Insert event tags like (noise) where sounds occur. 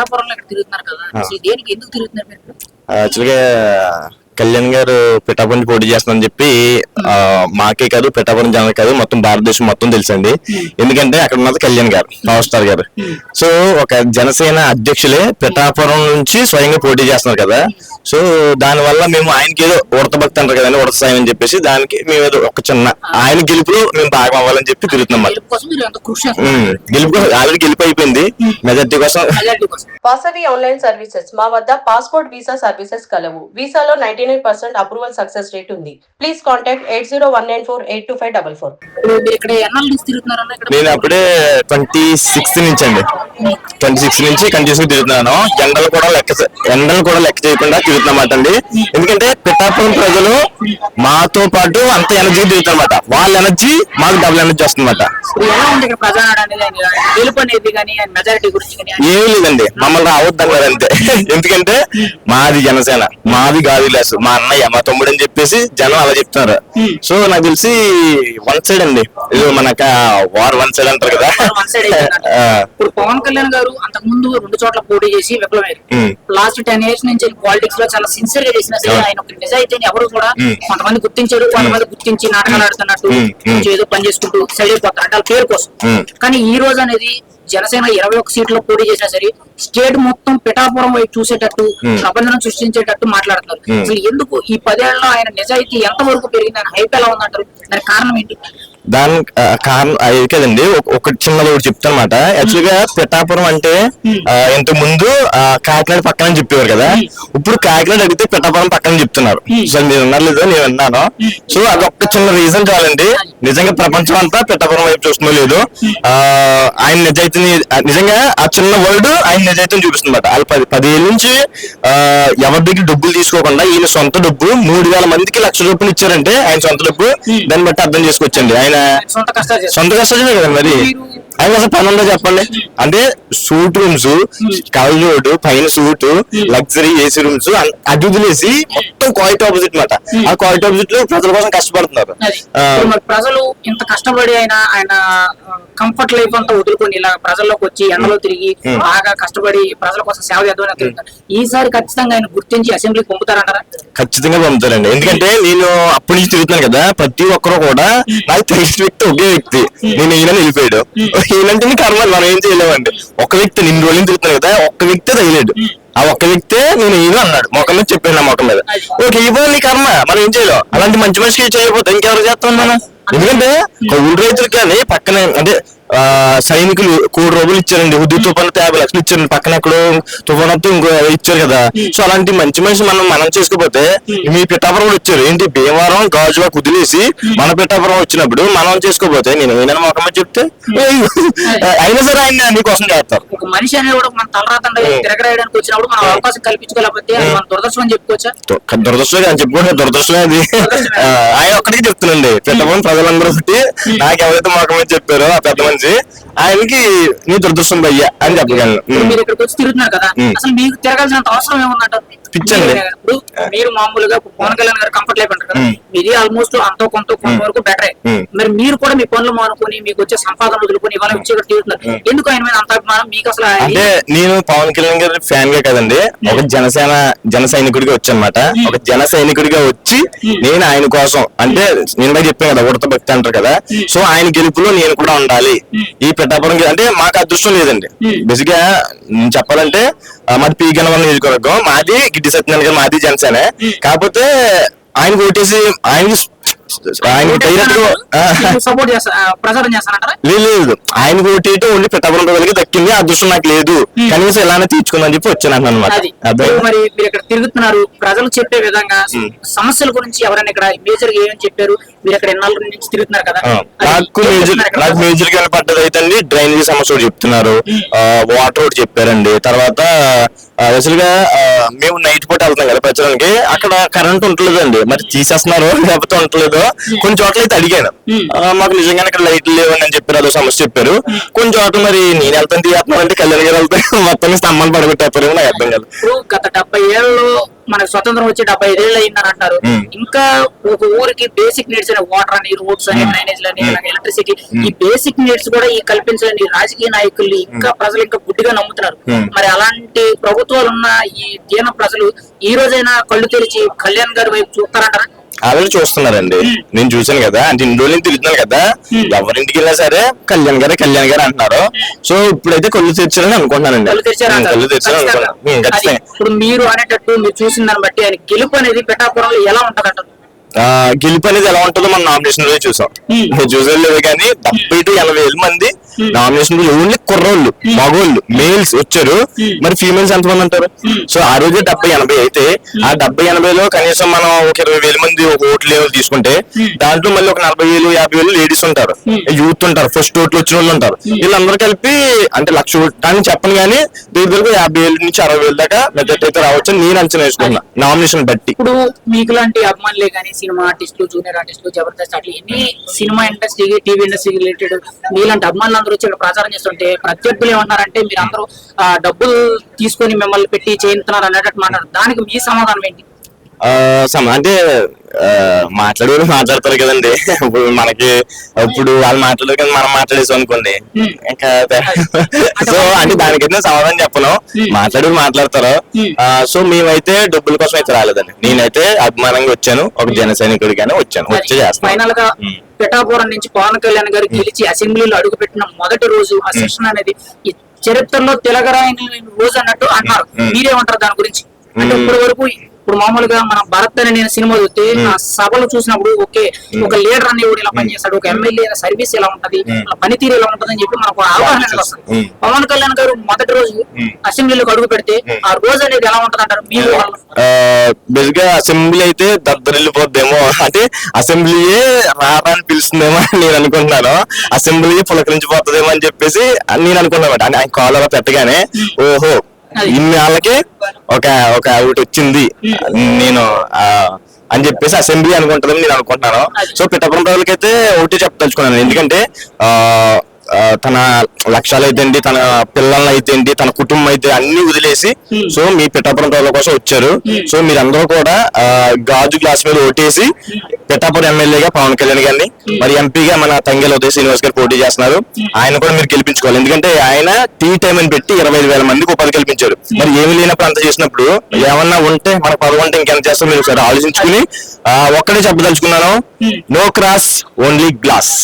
పిఠాపురంలో ఇక్కడ తిరుగుతున్నారు కదా. అసలు దేనికి ఎందుకు తిరుగుతున్నారు మీరు? యాక్చువల్గా కళ్యాణ్ గారు పిఠాపురం పోటీ చేస్తానని చెప్పి మాకే కాదు పిఠాపురం జనం కాదు మొత్తం భారతదేశం మొత్తం తెలుసండి. ఎందుకంటే అక్కడ ఉన్నది కళ్యాణ్ గారు పవర్ స్టార్ గారు. సో ఒక జనసేన అధ్యక్షులే పిఠాపురం నుంచి స్వయంగా పోటీ చేస్తున్నారు కదా. సో దాని వల్ల మేము ఆయనకి ఏదో ఉడత భక్తి అంటారు కదండి ఉడత సాయం అని చెప్పేసి దానికి మేము ఏదో ఒక చిన్న ఆయన గెలుపులో మేము భాగం అవ్వాలని చెప్పి తిరుగుతున్నాం. గెలుపు ఆల్రెడీ గెలుపు అయిపోయింది. మెజార్టీ కోసం మెజారిటీ కోసం. Vasavi online services. మా వద్ద పాస్పోర్ట్ వీసా సర్వీసెస్ కలవు. వీసాలో ninety nine percent approval success rate ఉంది. Please contact eight zero one nine four eight two five double four. నేను అప్పుడే ట్వంటీ సిక్స్త్ నుంచి అండి ట్వంటీ సిక్స్ నుంచి కంటిన్యూస్ తిరుగుతున్నాను. ఎండలు కూడా లెక్క ఎండలు కూడా లెక్క చేయకుండా తిరుగుతున్నమాట అండి. ఎందుకంటే పిఠాపురం ప్రజలు మాతో పాటు అంత ఎనర్జీ తిరుగుతారన్నమాట వాళ్ళ ఎనర్జీ మాకు డబుల్ ఎనర్జీ వస్తుందన్నమాట. ఏమీ లేదండి. మమ్మల్ని రావద్దు అన్నారు అంతే. (laughs) ఎందుకంటే మాది జనసేన. మాది గాదిలాసు మా అన్నయ్య మా తమ్ముడు అని చెప్పేసి జనం అలా చెప్తున్నారు. సో నాకు తెలిసి వన్ సైడ్ అండి. ఇది మనక వార్ వన్ సైడ్ అంటారు కదా. వన్ సైడ్ ఇప్పుడు పవన్ కళ్యాణ్ గారు అంతకు ముందు రెండు చోట్ల పోటీ చేసి విఫలమయ్యారు. లాస్ట్ టెన్ ఇయర్స్ నుంచి పాలిటిక్స్లో చాలా సిన్సియర్గా చేసిన సరే. ఆయన ఒక నిజాయితీని ఎవరు కూడా. కొంతమంది గుర్తించారు కొంతమంది గుర్తించి నాటకాలు ఆడుతున్నట్టు ఏదో పని చేసుకుంటూ సైడ్ అయిపోతారు. అంటే వాళ్ళ పేరు కోసం. కానీ ఈ రోజు అనేది జనసేన ఇరవై ఒక్క సీట్లో పోటీ చేసినా సరే స్టేట్ మొత్తం పిఠాపురం వైపు చూసేటట్టు ఉమ్. ప్రపంచం సృష్టించేటట్టు మాట్లాడుతున్నారు ఉమ్. అసలు ఎందుకు ఈ పదేళ్ళలో ఆయన నిజాయితీ ఎంత వరకు పెరిగింది ఆయన హైప్ ఎలా ఉందంటారు దానికి కారణం ఏంటి దాని కారణం అది కదండి ఒక- ఒక చిన్నది ఒకటి చెప్తానమాట. యాక్చువల్గా పిఠాపురం అంటే ఆ, ఇంతకు ముందు కాకినాడ పక్కన చెప్పేవారు కదా. ఇప్పుడు కాకినాడ అడిగితే పిఠాపురం పక్కన చెప్తున్నారు. సో మీరు ఉన్నారు లేదో నేను విన్నాను. సో అది ఒక్క చిన్న రీజన్ చాలండి. నిజంగా ప్రపంచం అంతా పిఠాపురం వైపు చూస్తుందో లేదు. ఆయన నిజాయితీని నిజంగా ఆ చిన్న వర్డ్ ఆయన నిజాయితీని చూపిస్తుందన్నమాట. వాళ్ళు పది పదేళ్ళ నుంచి ఎవరి దగ్గర డబ్బులు తీసుకోకుండా ఈయన సొంత డబ్బు మూడు వేల మందికి లక్ష రూపాయలు ఇచ్చారంటే ఆయన సొంత డబ్బు. దాన్ని బట్టి అర్థం చేసుకోవచ్చండి. ఆయన ఆయన సొంత కష్టాలు కదా మరి? ఆయన అసలు పని ఉందో చెప్పండి? అంటే సూట్ రూమ్స్ కలజోడ్ పైన సూట్ లగ్జరీ ఏసీ రూమ్స్ అది వదిలేసి మొత్తం క్వాలిటీ ఆపోజిట్ మాట. ఆ క్వాలిటీ ఆపోజిట్లో ప్రజల కోసం కష్టపడుతున్నారు. ప్రజలు ఇంత కష్టపడి ఆయన ఆయన కంఫర్ట్ లైఫ్ అంతా వదులుకొని ఇలా ప్రజల్లోకి వచ్చి ఎండలో తిరిగి బాగా కష్టపడి ప్రజల కోసం సేవ చేద్దామని ఈసారి ఖచ్చితంగా ఆయన గుర్తించి అసెంబ్లీకి పంపుతారంటారా? ఖచ్చితంగా పంపుతారండి. ఎందుకంటే నేను అప్పటి నుంచి తిరుగుతున్నాను కదా ప్రతి ఒక్కరు కూడా నాకు తెలిసిన వ్యక్తి ఒకే వ్యక్తి. నేను ఈయన వెళ్ళిపోయాడు (laughs) ఈయనంటే కర్మ మనం ఏం చేయలేమండి. ఒక వ్యక్తి నిన్ను రోజులు తిరుగుతున్నాను కదా ఒక్క వ్యక్తే తగిలేడు. ఆ ఒక్క వ్యక్తే నేను ఈయన అన్నాడు. మొఖం మీద చెప్పాను నా మొఖం మీద. ఓకే ఇవ్వాలి నీ కర్మ మనం ఏం చేయలేం. అలాంటి మంచి మనిషికి చేయకపోతే ఇంకెవరు చేస్తాం మనం? ఎందుకంటే కౌలు రైతులు కానీ పక్కనే అంటే ఆ, సైనికులు కోటి రూపాయలు ఇచ్చారండి ఉద్ది తుఫాన్ యాభై లక్షలు ఇచ్చారండి పక్కన ఎక్కడో తుఫాన్ వస్తే ఇంకో ఇచ్చారు కదా. సో అలాంటి మంచి మనిషి మనం మనం చేసుకోకపోతే మీ పిఠాపురం వచ్చారు. ఏంటి భీమవరం గాజుగా కుదిలేసి మన పిఠాపురం వచ్చినప్పుడు మనం చేసుకోకపోతే నేను ఏమైనా మొఖం మీద చెప్తే? "ఏయ్, (laughs) అయినా సరే ఆయన నీకోసం చేస్తారు. ఒక మనిషి అనేది కూడా మన తిరగరాయడానికి వచ్చినప్పుడు మనం అవకాశం కల్పించుకోలేకపోతే మన అని చెప్పుకోవచ్చా? దురదృష్టం అని చెప్పుకుంటే దురదృష్టమే అది. ఆయన ఒక్కడికి చెప్తున్నాండి పెద్దమని ప్రజలందరూ ఒకటి నాకు ఎవరైతే మొఖం మీద చెప్పారో ఆ పెద్ద మనిషి ఆయనకి నీ దురదృష్టం భయ్యా అని చెప్పగలను మీరు ఇక్కడికి వచ్చి తిరుగుతున్నారు కదా. అసలు మీకు తిరగాల్సినంత అవసరం పిచ్చండి. ఇప్పుడు మీరు మామూలుగా పవన్ కళ్యాణ్ గారు కంఫర్ట్ ఇది ఆల్మోస్ట్ అంతో కొంత కొంత వరకు బెటరే ఉమ్. మరి మీరు కూడా మీ పనులు మానుకొని మీకు వచ్చే సంపాదన వదులుకొని ఇవాళ వచ్చి ఇక్కడ తిరుగుతున్నారు ఎందుకు ఆయన మీద అంత అభిమానం? మీకు అసలు అంటే నేను పవన్ కళ్యాణ్ గారి ఫ్యాన్గా కదండి. ఒక జనసేన జన సైనికుడిగా వచ్చానమాట. ఒక జన సైనికుడిగా వచ్చి నేను ఆయన కోసం అంటే నేను చెప్పాను కదా ఉడత భక్తి అంటారు కదా. సో ఆయన గెలుపులో నేను కూడా ఉండాలి. ఈ గె- అంటే మాకు అదృష్టం లేదండి. బేసిక్గా నేను చెప్పాలంటే మాది పీ గణవరం నియోజకవర్గం. మాది గిడ్డి సత్యనారాయణ గారు మాది జనసేన. కాకపోతే ఆయన ఓటేసి ఆయన ఆయన సపోర్ట్ ప్రచారం చేస్తానంటారా? లేదు ఆయన ఓటీటీ ఓన్లీ పిఠాపురం ప్రజలకి దక్కింది. ఆ అదృష్టం నాకు లేదు. కనీసం ఇలానే తీర్చుకుందని చెప్పి వచ్చాను అనమాట మరి మీరు ఇక్కడ తిరుగుతున్నారు. ప్రజలు చెప్పే విధంగా సమస్యల గురించి ఎవరైనా ఇక్కడ మేజర్గా ఏమని చెప్పారు? మీరు ఇక్కడ ఎన్నాళ్ళ నుంచి తిరుగుతున్నారు కదా? నాకు మేజర్ నాకు? మేజర్గా పడ్డది అయితే అండి డ్రైనేజీ సమస్య ఒకటి చెప్తున్నారు. వాటర్ ఒకటి చెప్పారండి. తర్వాత అసలు గా మేము నైట్ పూట వెళ్తాం కదా ప్రచారానికి అక్కడ కరెంట్ ఉంటలేదండి మరి తీసేస్తున్నారు లేకపోతే ఉంటలేదు కొన్ని చోట్ల అయితే అడిగాను. మాకు నిజంగానే ఇక్కడ లైట్లు లేవని అని చెప్పారు అదో సమస్య చెప్పారు. కొన్ని చోట్ల మరి నేను వెళ్తాను తీస్తున్నాను అంటే కళ్యాణ్ గారు వెళ్తే మొత్తం స్తంభాలు పడగొట్టేస్తారు నాకు అర్థం కాదు. గత డెబ్బై ఏళ్ళు మనకు స్వతంత్రం వచ్చి డెబ్బై ఐదేళ్ళు అయిందని అంటారు. ఇంకా ఒక ఊరికి బేసిక్ నీడ్స్ అనే వాటర్ అని రోడ్స్ అని డ్రైనేజ్ అని ఎలక్ట్రిసిటీ ఈ బేసిక్ నీడ్స్ కూడా ఈ కల్పించలేని రాజకీయ నాయకులు ఇంకా ప్రజలు ఇంకా గుడ్డిగా నమ్ముతున్నారు. మరి అలాంటి ప్రభుత్వాలు ఉన్న ఈ దీన ప్రజలు ఈ రోజైనా కళ్ళు తెరిచి కళ్యాణ్ గారి వైపు చూస్తారంటారా? ఆల్రెడీ చూస్తున్నారండి. నేను చూశాను కదా. అంటే ఇన్ని రోజులు తిరుగుతున్నాను కదా. ఎవరింటికి వెళ్ళినా సరే కళ్యాణ్ గారే కళ్యాణ్ గారు అంటున్నారు. సో ఇప్పుడైతే కళ్ళు తెరిచారని అనుకుంటున్నానండి. కళ్ళు ఖచ్చితంగా. అనుకుంటున్నాను ఇప్పుడు మీరు అనేటట్టు మీరు చూసిన దాన్ని బట్టి ఆయన గెలుపు అనేది పిఠాపురంలో ఎలా ఉంటదంటారు? ఆ, గెలుపు అనేది ఎలా ఉంటుందో మనం నామినేషన్లో చూసాం. Hmm. చూసారు లేదు కానీ డెబ్బై టు ఎనభై వేల మంది నామినేషన్లో ఓన్లీ కుర్రోళ్ళు మగోళ్ళు మేల్స్ వచ్చారు. మరి ఫీమేల్స్ ఎంతమంది ఉంటారు సో ఆ రోజు డెబ్బై ఎనభై అయితే ఆ డెబ్బై ఎనభైలో కనీసం మనం ఒక ఇరవై వేల మంది ఒక ఓట్లు తీసుకుంటే దాంట్లో మళ్ళీ ఒక నలభై వేలు యాభై వేలు లేడీస్ ఉంటారు. యూత్ ఉంటారు ఫస్ట్ ఓట్లు వచ్చిన వాళ్ళు ఉంటారు. వీళ్ళందరూ కలిపి అంటే లక్ష అని చెప్పను కానీ దగ్గర దగ్గర యాభై వేల నుంచి అరవై వేల దాకా మెజార్టీ అయితే రావచ్చు నేను అంచనా వేసుకున్నా నామినేషన్ బట్టి. ఇప్పుడు మీకు లాంటి అభిమానులే కానీ సినిమా ఆర్టిస్టులు జూనియర్ ఆర్టిస్టులు జబర్దస్త్ అట్లా ఎన్ని సినిమా ఇండస్ట్రీకి టీవీ ఇండస్ట్రీకి రిలేటెడ్ మీలాంటి అభిమానులు అందరూ వచ్చి ప్రచారం చేస్తుంటే ప్రత్యర్థులు ఏమన్నారంటే మీరు అందరూ డబ్బులు తీసుకొని మిమ్మల్ని పెట్టి చేయించుతున్నారు అనేటట్టు మాట్లాడారు. దానికి మీ సమాధానం ఏంటి? అంటే ఆ, మాట్లాడేవాళ్ళు మాట్లాడతారు కదండి. ఇప్పుడు మనకి ఇప్పుడు వాళ్ళు మాట్లాడరు కానీ మనం మాట్లాడేసాం అనుకోండి. ఇంకా సో అంటే దానికైతే సమాధానం చెప్పను. మాట్లాడేవాళ్ళు మాట్లాడతారు. సో మేమైతే డబ్బుల కోసం అయితే రాలేదండి. నేనైతే అభిమానంగా వచ్చాను. ఒక జన సైనికుడిగానే వచ్చాను. వచ్చి చేస్తాను. పిఠాపురం నుంచి పవన్ కళ్యాణ్ గారు గెలిచి అసెంబ్లీలో అడుగుపెట్టిన మొదటి రోజు ఆ సెషన్ అనేది చరిత్రలో తిలగరాయని రోజు అన్నట్టు అన్నారు. మీరేమంటారు దాని గురించి? అంటే. ఇప్పటి వరకు ఇప్పుడు మామూలుగా మన భరత్ అని నేను సినిమా చూస్తే సభలు చూసినప్పుడు ఓకే ఒక లీడర్ అనేవాడు ఇలా పనిచేస్తాడు ఒక ఎమ్మెల్యే సర్వీస్ ఎలా ఉంటది పనితీరు ఎలా ఉంటది అని చెప్పి మనకు అవగాహన వస్తుంది. పవన్ కళ్యాణ్ గారు మొదటి రోజు. అసెంబ్లీలోకి అడుగు పెడితే ఆ రోజు అనేది ఎలా ఉంటది అంటారు? మీరు బేసిక్గా అసెంబ్లీ అయితే దద్దరిల్లిపోద్దేమో. అంటే అసెంబ్లీయే రారా అని పిలుస్తుందేమో అని నేను అనుకుంటున్నాను. అసెంబ్లీ పులకరించిపోతుందేమో అని చెప్పేసి నేను అనుకున్నాను ఆయన కాల్ అలా పెట్టగానే ఓహో అది. ఇన్ని వాళ్ళకి ఒక ఒక ఒకటి వచ్చింది నేను ఆ అని చెప్పేసి అసెంబ్లీ అనుకుంటుందని నేను అనుకుంటున్నాను. సో పిట్టపురం ప్రజలకైతే ఒకటి చెప్పదలుచుకున్నాను ఎందుకంటే తన లక్ష్యాలు అయితే ఏంటి తన పిల్లల్ని అయితే ఏంటి తన కుటుంబం అయితే అన్ని వదిలేసి. సో మీ పిఠాపురం ప్రజల కోసం వచ్చారు. సో మీరందరూ కూడా గాజు గ్లాస్ మీద ఓటేసి పిఠాపురం ఎమ్మెల్యేగా పవన్ కళ్యాణ్ గారిని మరి ఎంపీగా మన తంగెల ఉదయ్ శ్రీనివాస్ గారు పోటీ చేస్తున్నారు. ఆయన కూడా మీరు గెలిపించుకోవాలి. ఎందుకంటే ఆయన టీ టైం అని పెట్టి ఇరవై ఐదు వేల మందికి ఉపాధి కల్పించారు. మరి ఏమి లేనప్పుడు అంత చేసినప్పుడు ఏమన్నా ఉంటే మన పదవి ఉంటే ఇంకెంత చేస్తాం మీరు ఒకసారి ఆలోచించుకుని ఒక్కడే చెప్పదలుచుకున్నాను. No cross only glass.